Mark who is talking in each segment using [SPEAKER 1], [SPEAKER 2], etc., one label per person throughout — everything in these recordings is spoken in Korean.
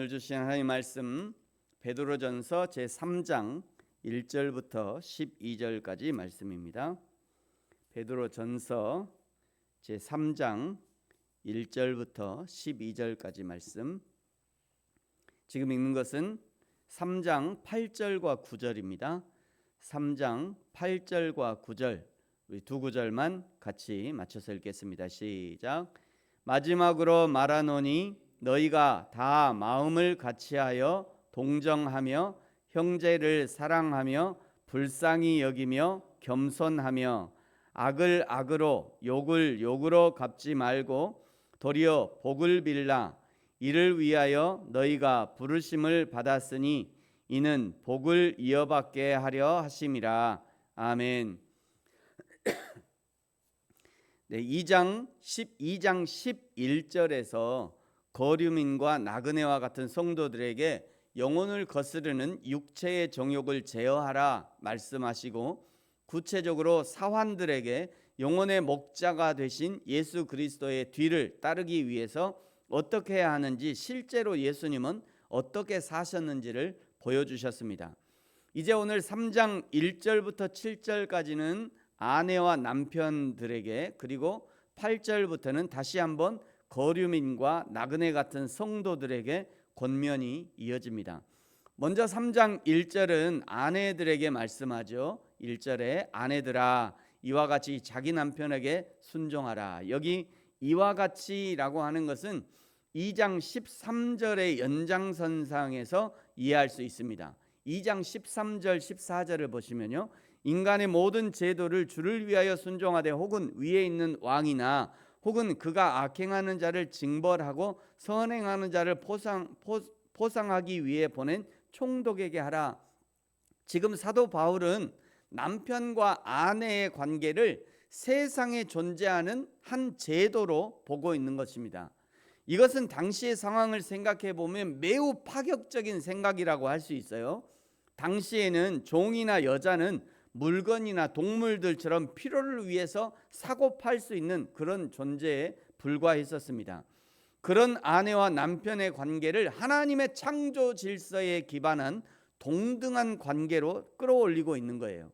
[SPEAKER 1] 오늘 주신 하나님 말씀 베드로전서 제 3장 1절부터 12절까지 말씀입니다. 베드로전서 제 3장 1절부터 12절까지 말씀. 지금 읽는 것은 3장 8절과 9절입니다. 3장 8절과 9절 우리 두 구절만 같이 맞춰서 읽겠습니다. 시작. 마지막으로 말하노니 너희가 다 마음을 같이하여 동정하며 형제를 사랑하며 불쌍히 여기며 겸손하며 악을 악으로 욕을 욕으로 갚지 말고 도리어 복을 빌라 이를 위하여 너희가 부르심을 받았으니 이는 복을 이어받게 하려 하심이라 아멘. 네, 2장 12장 11절에서 거류민과 나그네와 같은 성도들에게 영혼을 거스르는 육체의 정욕을 제어하라 말씀하시고 구체적으로 사환들에게 영혼의 목자가 되신 예수 그리스도의 뒤를 따르기 위해서 어떻게 해야 하는지 실제로 예수님은 어떻게 사셨는지를 보여주셨습니다. 이제 오늘 3장 1절부터 7절까지는 아내와 남편들에게 그리고 8절부터는 다시 한번 거류민과 나그네 같은 성도들에게 권면이 이어집니다. 먼저 3장 1절은 아내들에게 말씀하죠. 1절에 아내들아 이와 같이 자기 남편에게 순종하라. 여기 이와 같이라고 하는 것은 2장 13절의 연장선상에서 이해할 수 있습니다. 2장 13절 14절을 보시면요. 인간의 모든 제도를 주를 위하여 순종하되 혹은 위에 있는 왕이나 혹은 그가 악행하는 자를 징벌하고 선행하는 자를 포상 포, 포상하기 위해 보낸 총독에게 하라. 지금 사도 바울은 남편과 아내의 관계를 세상에 존재하는 한 제도로 보고 있는 것입니다. 이것은 당시의 상황을 생각해 보면 매우 파격적인 생각이라고 할 수 있어요. 당시에는 종이나 여자는 물건이나 동물들처럼 필요를 위해서 사고 팔 수 있는 그런 존재에 불과했었습니다. 그런 아내와 남편의 관계를 하나님의 창조 질서에 기반한 동등한 관계로 끌어올리고 있는 거예요.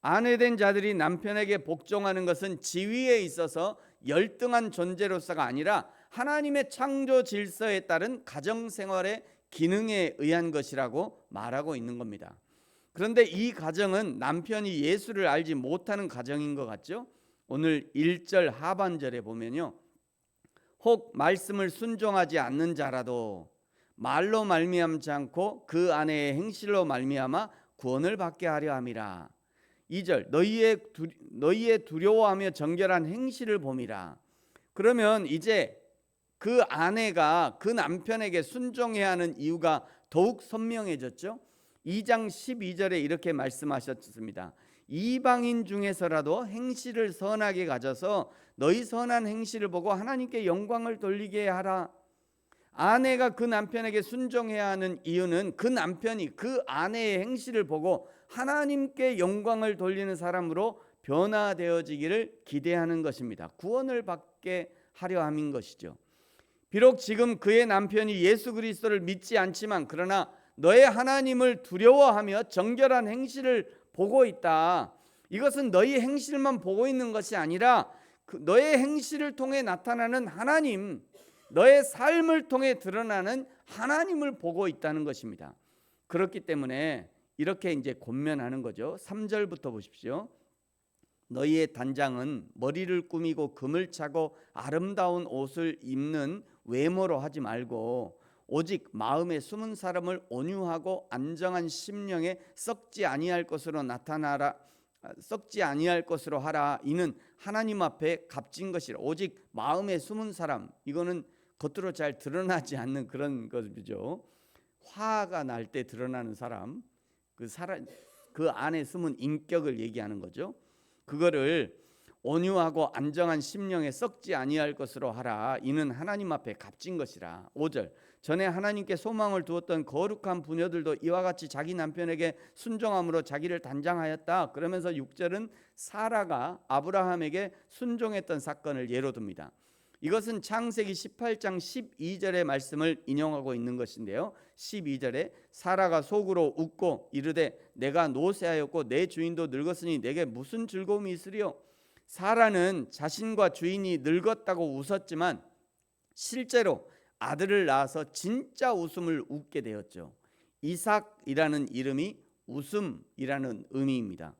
[SPEAKER 1] 아내된 자들이 남편에게 복종하는 것은 지위에 있어서 열등한 존재로서가 아니라 하나님의 창조 질서에 따른 가정 생활의 기능에 의한 것이라고 말하고 있는 겁니다. 그런데 이 가정은 남편이 예수를 알지 못하는 가정인 것 같죠? 오늘 1절 하반절에 보면요. 혹 말씀을 순종하지 않는 자라도 말로 말미암지 않고 그 아내의 행실로 말미암아 구원을 받게 하려 함이라. 2절 너희의 두, 너희의 두려워하며 정결한 행실을 봄이라. 그러면 이제 그 아내가 그 남편에게 순종해야 하는 이유가 더욱 선명해졌죠. 2장 12절에 이렇게 말씀하셨습니다. 이방인 중에서라도 행실을 선하게 가져서 너희 선한 행실을 보고 하나님께 영광을 돌리게 하라. 아내가 그 남편에게 순종해야 하는 이유는 그 남편이 그 아내의 행실을 보고 하나님께 영광을 돌리는 사람으로 변화되어지기를 기대하는 것입니다. 구원을 받게 하려 함인 것이죠. 비록 지금 그의 남편이 예수 그리스도를 믿지 않지만 그러나 너의 하나님을 두려워하며 정결한 행실을 보고 있다. 이것은 너희 행실만 보고 있는 것이 아니라 그 너의 행실을 통해 나타나는 하나님, 너의 삶을 통해 드러나는 하나님을 보고 있다는 것입니다. 그렇기 때문에 이렇게 이제 권면하는 거죠. 3절부터 보십시오. 너희의 단장은 머리를 꾸미고 금을 차고 아름다운 옷을 입는 외모로 하지 말고 오직 마음에 숨은 사람을 온유하고 안정한 심령에 썩지 아니할 것으로 나타나라 썩지 아니할 것으로 하라. 이는 하나님 앞에 값진 것이라. 오직 마음에 숨은 사람. 이거는 겉으로 잘 드러나지 않는 그런 것이죠. 화가 날 때 드러나는 사람 그 사람 그 안에 숨은 인격을 얘기하는 거죠. 그거를 온유하고 안정한 심령에 썩지 아니할 것으로 하라. 이는 하나님 앞에 값진 것이라. 5절 전에 하나님께 소망을 두었던 거룩한 부녀들도 이와 같이 자기 남편에게 순종함으로 자기를 단장하였다 그러면서 6절은 사라가 아브라함에게 순종했던 사건을 예로 듭니다 이것은 창세기 18장 12절의 말씀을 인용하고 있는 것인데요. 12절에 사라가 속으로 웃고 이르되 내가 노쇠하였고 내 주인도 늙었으니 내게 무슨 즐거움이 있으리요? 사라는 자신과 주인이 늙었다고 웃었지만 실제로 아들을 낳아서 진짜 웃음을 웃게 되었죠. 이삭이라는 이름이 웃음이라는 의미입니다.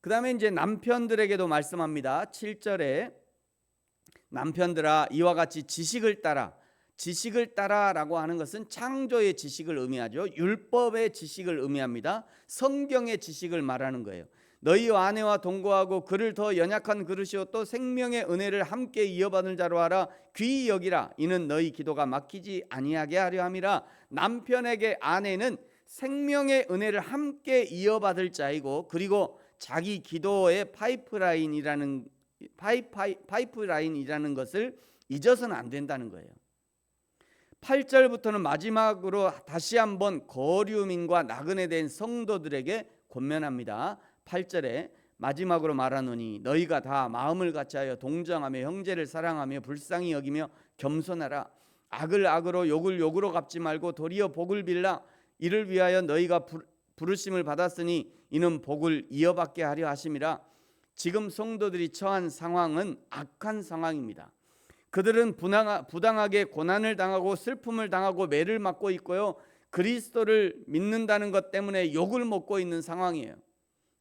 [SPEAKER 1] 그 다음에 이제 남편들에게도 말씀합니다. 7절에 남편들아 이와 같이 지식을 따라 지식을 따라라고 하는 것은 창조의 지식을 의미하죠. 율법의 지식을 의미합니다. 성경의 지식을 말하는 거예요. 너희 아내와 동거하고 그를 더 연약한 그릇이요 또 생명의 은혜를 함께 이어받는 자로 하라 귀히 여기라 이는 너희 기도가 막히지 아니하게 하려 함이라 남편에게 아내는 생명의 은혜를 함께 이어받을 자이고 그리고 자기 기도의 파이프라인이라는 파이, 파이, 파이프라인이라는 것을 잊어서는 안 된다는 거예요. 8절부터는 마지막으로 다시 한번 거류민과 나그네 된 성도들에게 권면합니다. 8절에 마지막으로 말하노니 너희가 다 마음을 같이하여 동정하며 형제를 사랑하며 불쌍히 여기며 겸손하라 악을 악으로 욕을 욕으로 갚지 말고 도리어 복을 빌라 이를 위하여 너희가 부, 부르심을 받았으니 이는 복을 이어받게 하려 하심이라 지금 성도들이 처한 상황은 악한 상황입니다. 그들은 부당하게 고난을 당하고 슬픔을 당하고 매를 맞고 있고요. 그리스도를 믿는다는 것 때문에 욕을 먹고 있는 상황이에요.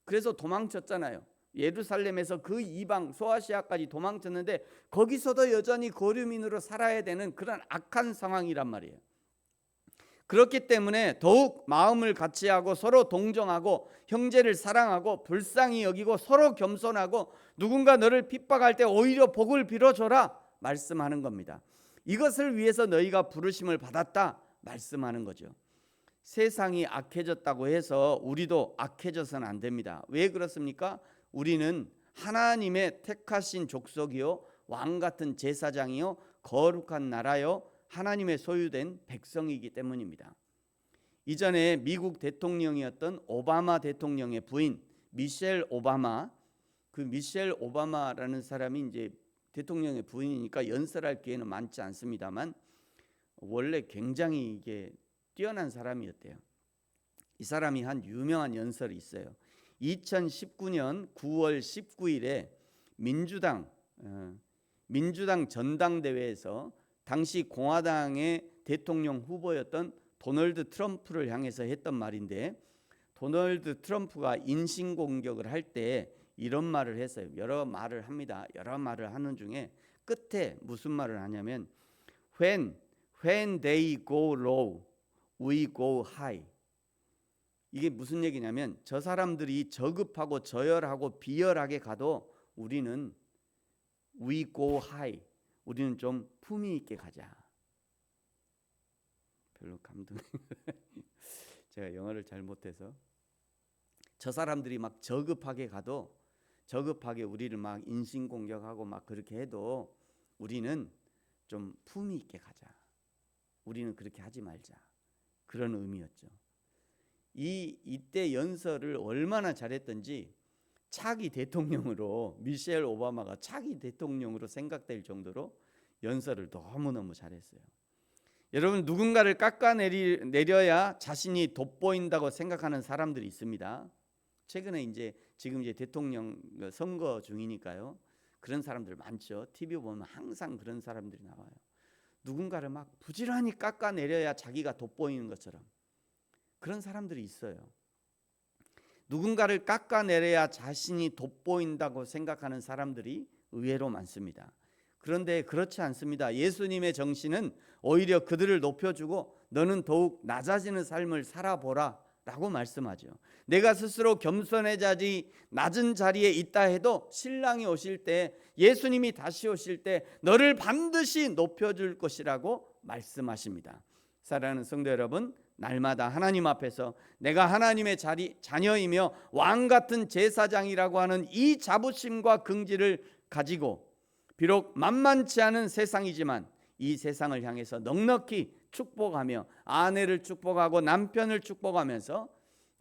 [SPEAKER 1] 그래서 도망쳤잖아요. 예루살렘에서 그 이방 소아시아까지 도망쳤는데 거기서도 여전히 거류민으로 살아야 되는 그런 악한 상황이란 말이에요. 그렇기 때문에 더욱 마음을 같이 하고 서로 동정하고 형제를 사랑하고 불쌍히 여기고 서로 겸손하고 누군가 너를 핍박할 때 오히려 복을 빌어줘라 말씀하는 겁니다. 이것을 위해서 너희가 부르심을 받았다 말씀하는 거죠. 세상이 악해졌다고 해서 우리도 악해져서는 안 됩니다. 왜 그렇습니까? 우리는 하나님의 택하신 족속이요 왕 같은 제사장이요 거룩한 나라요 하나님의 소유된 백성이기 때문입니다. 이전에 미국 대통령이었던 오바마 대통령의 부인 미셸 오바마 그 미셸 오바마라는 사람이 이제 대통령의 부인이니까 연설할 기회는 많지 않습니다만 원래 굉장히 이게 뛰어난 사람이었대요. 이 사람이 한 유명한 연설이 있어요. 2019년 9월 19일에 민주당 어, 민주당 전당대회에서 당시 공화당의 대통령 후보였던 도널드 트럼프를 향해서 했던 말인데 도널드 트럼프가 인신 공격을 할 때 이런 말을 했어요. 여러 말을 합니다. 여러 말을 하는 중에 끝에 무슨 말을 하냐면 when when they go low we go high. 이게 무슨 얘기냐면 저 사람들이 저급하고 저열하고 비열하게 가도 우리는 we go high. 우리는 좀 품위 있게 가자. 별로 감동. 제가 영어를 잘 못해서 저 사람들이 막 저급하게 가도 저급하게 우리를 막 인신 공격하고 막 그렇게 해도 우리는 좀 품위 있게 가자. 우리는 그렇게 하지 말자. 그런 의미였죠. 이 이때 연설을 얼마나 잘했던지 차기 대통령으로 미셸 오바마가 차기 대통령으로 생각될 정도로 연설을 너무너무 잘했어요. 여러분 누군가를 깎아내려야 자신이 돋보인다고 생각하는 사람들이 있습니다. 최근에 이제 지금 이제 대통령 선거 중이니까요. 그런 사람들 많죠. TV 보면 항상 그런 사람들이 나와요. 누군가를 막 부지런히 깎아내려야 자기가 돋보이는 것처럼 그런 사람들이 있어요. 누군가를 깎아내려야 자신이 돋보인다고 생각하는 사람들이 의외로 많습니다. 그런데 그렇지 않습니다. 예수님의 정신은 오히려 그들을 높여주고 너는 더욱 낮아지는 삶을 살아보라 라고 말씀하죠. 내가 스스로 겸손해자지 낮은 자리에 있다 해도 신랑이 오실 때 예수님이 다시 오실 때 너를 반드시 높여줄 것이라고 말씀하십니다. 사랑하는 성도 여러분, 날마다 하나님 앞에서 내가 하나님의 자리 자녀이며 왕 같은 제사장이라고 하는 이 자부심과 긍지를 가지고 비록 만만치 않은 세상이지만 이 세상을 향해서 넉넉히 축복하며 아내를 축복하고 남편을 축복하면서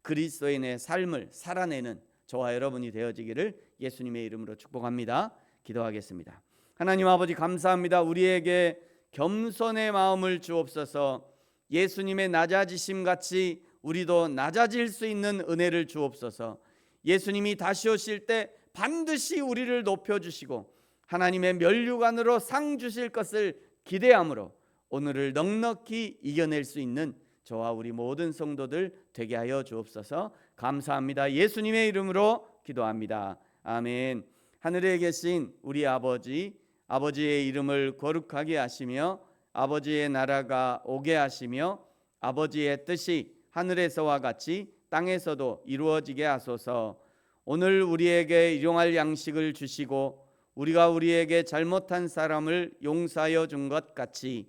[SPEAKER 1] 그리스도인의 삶을 살아내는 저와 여러분이 되어지기를 예수님의 이름으로 축복합니다. 기도하겠습니다. 하나님 아버지 감사합니다. 우리에게 겸손의 마음을 주옵소서. 예수님의 낮아지심 같이 우리도 낮아질 수 있는 은혜를 주옵소서. 예수님이 다시 오실 때 반드시 우리를 높여 주시고 하나님의 면류관으로 상 주실 것을 기대함으로 오늘을 넉넉히 이겨낼 수 있는 저와 우리 모든 성도들 되게 하여 주옵소서. 감사합니다. 예수님의 이름으로 기도합니다. 아멘. 하늘에 계신 우리 아버지 아버지의 이름을 거룩하게 하시며 아버지의 나라가 오게 하시며 아버지의 뜻이 하늘에서와 같이 땅에서도 이루어지게 하소서. 오늘 우리에게 일용할 양식을 주시고 우리가 우리에게 잘못한 사람을 용서하여 준 것 같이